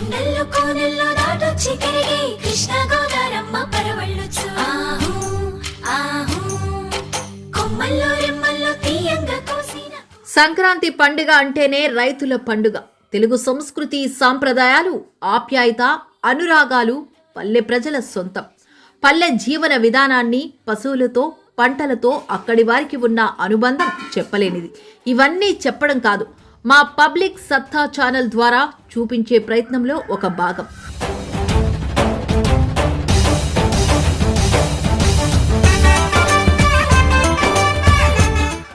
కొండల్లో కోనల్లో దాటొచ్చి కరిగే కృష్ణ గోదారమ్మ పరవళ్ళొచ్చు. ఆహూ ఆహూ కొమ్మల్లో రెమ్మల్లో తీయంగా కోసిన సంక్రాంతి పండుగ అంటేనే రైతుల పండుగ. తెలుగు సంస్కృతి సాంప్రదాయాలు ఆప్యాయత అనురాగాలు పల్లె ప్రజల సొంతం. పల్లె జీవన విధానాన్ని పశువులతో పంటలతో అక్కడి వారికి ఉన్న అనుబంధం చెప్పలేనిది. ఇవన్నీ చెప్పడం కాదు మా పబ్లిక్ సత్తా ఛానల్ ద్వారా చూపించే ప్రయత్నంలో ఒక భాగం.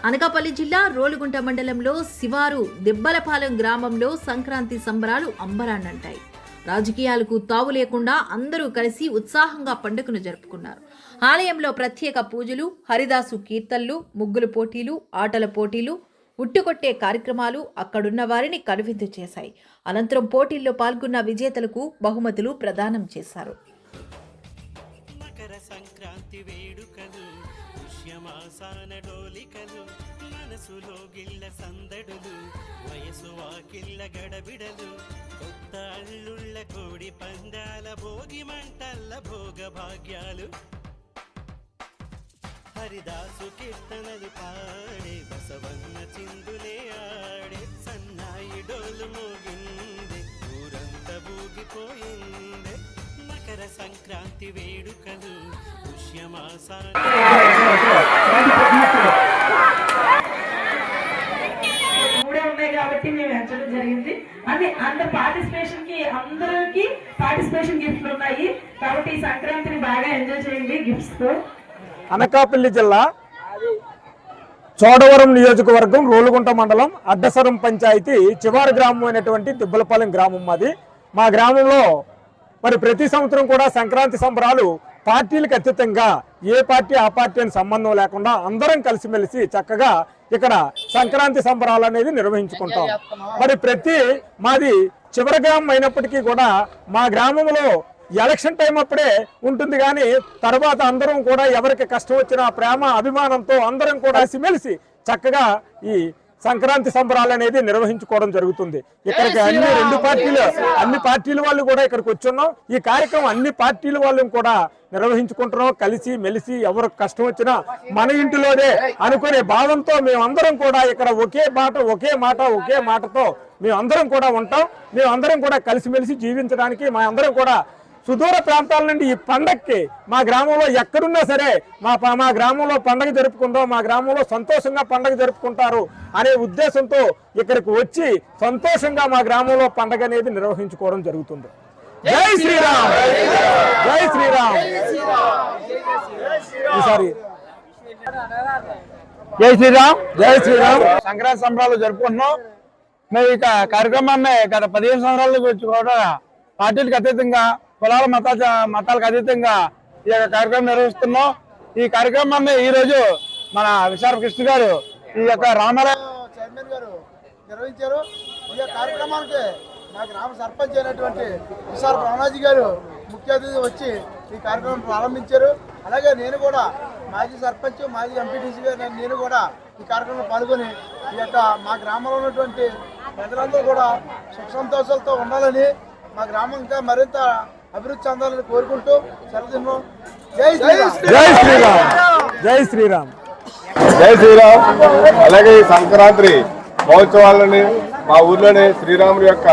అనకాపల్లి జిల్లా రోలుగుంట మండలంలో శివారు దెబ్బలపాలెం గ్రామంలో సంక్రాంతి సంబరాలు అంబరాన్నంటాయి. రాజకీయాలకు తావు లేకుండా అందరూ కలిసి ఉత్సాహంగా పండుగను జరుపుకున్నారు. ఆలయంలో ప్రత్యేక పూజలు హరిదాసు కీర్తనలు ముగ్గుల పోటీలు ఆటల పోటీలు ఉట్టుకొట్టే కార్యక్రమాలు అక్కడున్న వారిని కనువిందు చేశాయి. అనంతరం పోటీల్లో పాల్గొన్న విజేతలకు బహుమతులు ప్రదానం చేశారు. మకర సంక్రాంతి వేడుకలు పుష్యమాసాన డోలికలు మనసులో గిళ్ళ సందడులు వయసు వాకిళ్ళ గడబిడలు కొత్త అల్లుళ్ళ కోడి పందాల భోగి మంటల్ల భోగ భాగ్యాలు హరిదాసు కీర్తనలు పాడే బసవన్న చిందులే ఆడే సన్నాయి డోలు మోగింది ఊరంతా ఊగిపోయింది. మకర సంక్రాంతి వేడుకలు పుష్యమాసా మూడే ఉన్నాయి కాబట్టి మేము ఎంచడం జరిగింది. అన్ని అందరు పార్టిసిపేషన్కి అందరికి పార్టిసిపేషన్ గిఫ్ట్లు ఉన్నాయి. కాబట్టి ఈ సంక్రాంతిని బాగా ఎంజాయ్ చేయండి గిఫ్ట్స్తో. అనకాపల్లి జిల్లా చోడవరం నియోజకవర్గం రోలుగుంట మండలం అడ్డసరం పంచాయతీ చివరి గ్రామం అయినటువంటి దిబ్బలపాలెం గ్రామం మాది. మా గ్రామంలో మరి ప్రతి సంవత్సరం కూడా సంక్రాంతి సంబరాలు పార్టీలకు అతీతంగా ఏ పార్టీ ఆ పార్టీ అని సంబంధం లేకుండా అందరం కలిసిమెలిసి చక్కగా ఇక్కడ సంక్రాంతి సంబరాలు అనేది నిర్వహించుకుంటాం. మరి ప్రతి మాది చివరి గ్రామం అయినప్పటికీ కూడా మా గ్రామంలో ఎలక్షన్ టైం అప్పుడే ఉంటుంది కానీ తర్వాత అందరం కూడా ఎవరికి కష్టం వచ్చినా ప్రేమ అభిమానంతో అందరం కూడా కలిసిమెలిసి చక్కగా ఈ సంక్రాంతి సంబరాలు అనేది నిర్వహించుకోవడం జరుగుతుంది. ఇక్కడికి అన్ని రెండు పార్టీలు అన్ని పార్టీల వాళ్ళు కూడా ఇక్కడికి వచ్చున్నాం. ఈ కార్యక్రమం అన్ని పార్టీల వాళ్ళు కూడా నిర్వహించుకుంటున్నాం. కలిసి మెలిసి ఎవరికి కష్టం వచ్చినా మన ఇంటిలోనే అనుకునే భావంతో మేమందరం కూడా ఇక్కడ ఒకే మాట ఒకే మాట ఒకే మాటతో మేమందరం కూడా ఉంటాం. మేమందరం కూడా కలిసిమెలిసి జీవించడానికి మా అందరం కూడా సుదూర ప్రాంతాల నుండి ఈ పండక్కి మా గ్రామంలో ఎక్కడున్నా సరే మా మా గ్రామంలో పండగ జరుపుకుందాం మా గ్రామంలో సంతోషంగా పండగ జరుపుకుంటారు అనే ఉద్దేశంతో ఇక్కడికి వచ్చి సంతోషంగా మా గ్రామంలో పండగ అనేది నిర్వహించుకోవడం జరుగుతుంది. జై శ్రీరామ్! జై శ్రీరామ్! ఈసారి జై శ్రీరామ్! జై శ్రీరామ్! సంక్రాంతి సంబరాలు జరుపుకుంటున్నాం. మేము ఈ కా- కార్యక్రమాన్ని గత పదిహేను సంవత్సరాల నుంచి కూడా పార్టీలకు అతీతంగా కులాల మత మతాలకు అతీతంగా ఈ యొక్క కార్యక్రమం నిర్వహిస్తున్నాం. ఈ కార్యక్రమాన్ని ఈ రోజు మన విశాఖ కృష్ణ గారు ఈ యొక్క రామాలయ చైర్మన్ గారు నిర్వహించారు. ఈ కార్యక్రమానికి మా గ్రామ సర్పంచ్ అయినటువంటి విశాల్ బ్రహ్మాజీ గారు ముఖ్య అతిథి వచ్చి ఈ కార్యక్రమం ప్రారంభించారు. అలాగే నేను కూడా మాజీ సర్పంచ్ మాజీ ఎంపీటీసీ గారు నేను కూడా ఈ కార్యక్రమంలో పాల్గొని ఈ యొక్క మా గ్రామంలో ఉన్నటువంటి ప్రజలందరూ కూడా సుఖ సంతోషాలతో ఉండాలని మా గ్రామం ఇంకా మరింత అభివృద్ధి చెందాలని కోరుకుంటూ సెలవు జై శ్రీరామ్. జై శ్రీరామ్. జై శ్రీరామ్. అలాగే ఈ సంక్రాంతి మహోత్సవాలని మా ఊర్లోనే శ్రీరాముడి యొక్క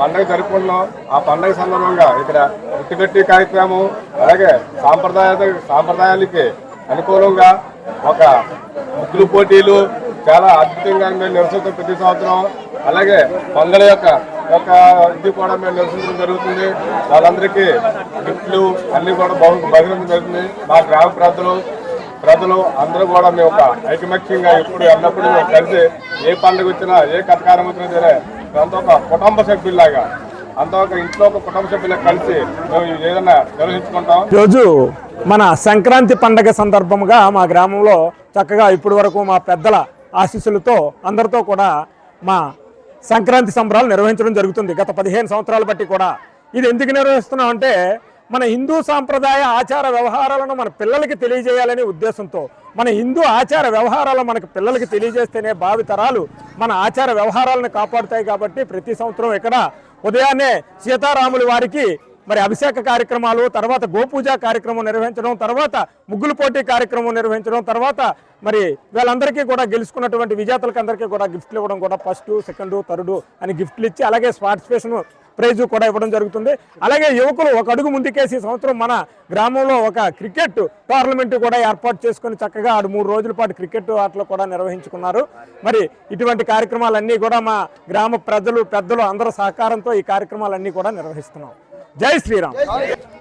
పండగ జరుపుకుంటున్నాం. ఆ పండగ సందర్భంగా ఇక్కడ ఉట్టుగట్టి కార్యక్రమం అలాగే సాంప్రదాయ సాంప్రదాయాలకి అనుకూలంగా ఒక ముగ్గులు పోటీలు చాలా అద్భుతంగా మేము నిర్వహిస్తాం ప్రతి సంవత్సరం. అలాగే పండుగ యొక్క యొక్క ఇది కూడా మేము నిర్వహించడం జరుగుతుంది. వాళ్ళందరికీ గిఫ్ట్లు అన్ని కూడా బహు బహిరంగం జరుగుతుంది. మా గ్రామ ప్రజలు ప్రజలు అందరూ కూడా మేము ఒక ఐకమత్యంగా ఎప్పుడు ఎన్నప్పుడు మేము కలిసి ఏ పండుగ వచ్చినా ఏ కథకారం వచ్చినా సరే అంతా ఒక కుటుంబ సభ్యుల్లాగా అంతా ఒక ఇంట్లో ఒక కుటుంబ సభ్యులకు కలిసి మేము ఏదైనా నిర్వహించుకుంటాం. రోజు మన సంక్రాంతి పండగ సందర్భంగా మా గ్రామంలో చక్కగా ఇప్పటి వరకు మా పెద్దల ఆశీస్సులతో అందరితో కూడా మా సంక్రాంతి సంబరాలు నిర్వహించడం జరుగుతుంది. గత పదిహేను సంవత్సరాల బట్టి కూడా. ఇది ఎందుకు నిర్వహిస్తున్నాం అంటే మన హిందూ సాంప్రదాయ ఆచార వ్యవహారాలను మన పిల్లలకి తెలియజేయాలనే ఉద్దేశంతో. మన హిందూ ఆచార వ్యవహారాలు మనకు పిల్లలకి తెలియజేస్తేనే భావితరాలు మన ఆచార వ్యవహారాలను కాపాడుతాయి కాబట్టి ప్రతి సంవత్సరం ఇక్కడ ఉదయాన్నే సీతారాముల వారికి మరి అభిషేక కార్యక్రమాలు తర్వాత గోపూజ కార్యక్రమం నిర్వహించడం తర్వాత ముగ్గులు పోటీ కార్యక్రమం నిర్వహించడం తర్వాత మరి వీళ్ళందరికీ కూడా గెలుచుకున్నటువంటి విజేతలకు అందరికీ కూడా గిఫ్ట్లు ఇవ్వడం కూడా ఫస్ట్ సెకండ్ థర్డ్ అని గిఫ్ట్లు ఇచ్చి అలాగే పార్టిసిపేషన్ ప్రైజ్ కూడా ఇవ్వడం జరుగుతుంది. అలాగే యువకులు ఒక అడుగు ముందుకేసి ఈ సంవత్సరం మన గ్రామంలో ఒక క్రికెట్ టోర్నమెంట్ కూడా ఏర్పాటు చేసుకొని చక్కగా ఆడు మూడు రోజుల పాటు క్రికెట్ ఆటలు కూడా నిర్వహించుకున్నారు. మరి ఇటువంటి కార్యక్రమాలన్నీ కూడా మా గ్రామ ప్రజలు పెద్దలు అందరి సహకారంతో ఈ కార్యక్రమాలన్నీ కూడా నిర్వహిస్తున్నాం. జై శ్రీరామ్.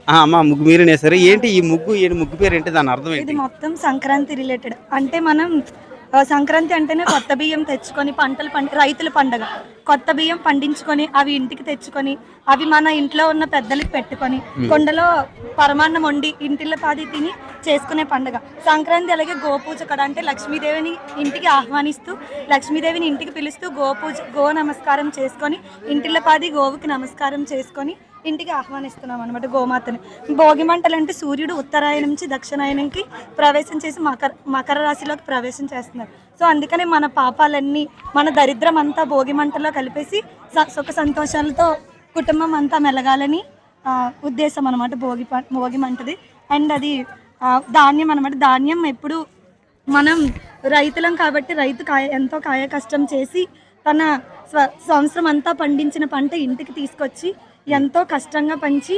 ఆ, అమ్మా ముగ్గు మీరేనే సరే. ఏంటి ఈ ముగ్గు ఏంటి ముగ్గు పేరు ఏంటి? దాని అర్థం ఇది ఏంటి మొత్తం సంక్రాంతి రిలేటెడ్. అంటే మనం ఆ, సంక్రాంతి అంటేనే కొత్త బియ్యం తెచ్చుకొని పంటలు పండి రైతుల పండగ. కొత్త బియ్యం పండించుకొని అవి ఇంటికి తెచ్చుకొని అవి మన ఇంట్లో ఉన్న పెద్దలకి పెట్టుకొని కొండలో పరమాన్నం వండి ఇంటిలో పాది తిని చేసుకునే పండగ. సంక్రాంతి అలాగే గోపూజ కూడా అంటే లక్ష్మీదేవిని ఇంటికి ఆహ్వానిస్తూ లక్ష్మీదేవిని ఇంటికి పిలుస్తూ గోపూజ గో నమస్కారం చేసుకొని ఇంటిలో పాది గోవుకి నమస్కారం చేసుకొని ఇంటికి ఆహ్వానిస్తున్నాం అనమాట గోమాతని. భోగి మంటలు అంటే సూర్యుడు ఉత్తరాయణం నుంచి దక్షిణాయనంకి ప్రవేశం చేసి మకర మకర రాశిలోకి ప్రవేశం చేస్తున్నారు. సో అందుకనే మన పాపాలన్నీ మన దరిద్రం అంతా భోగి మంటలో కలిపేసి స- సుఖ సంతోషాలతో కుటుంబం అంతా మెలగాలని ఉద్దేశం అనమాట భోగి ప- భోగి మంటది. అండ్ అది ధాన్యం అనమాట ధాన్యం ఎప్పుడు మనం రైతులం కాబట్టి రైతు కాయ ఎంతో కాయ కష్టం చేసి తన స్వ సంవత్సరం అంతా పండించిన పంట ఇంటికి తీసుకొచ్చి ఎంతో కష్టంగా పంచి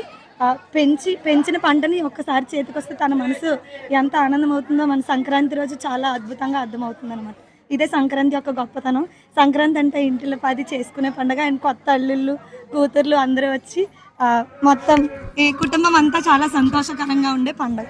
పెంచి పెంచిన పంటని ఒక్కసారి చేతికొస్తే తన మనసు ఎంత ఆనందం అవుతుందో మన సంక్రాంతి రోజు చాలా అద్భుతంగా అర్థమవుతుంది అనమాట ఇదే సంక్రాంతి యొక్క గొప్పతనం. సంక్రాంతి అంటే ఇంటిలో పది చేసుకునే పండుగ. అండ్ కొత్త అల్లుళ్ళు కూతుర్లు అందరూ వచ్చి మొత్తం ఈ కుటుంబం అంతా చాలా సంతోషకరంగా ఉండే పండుగ.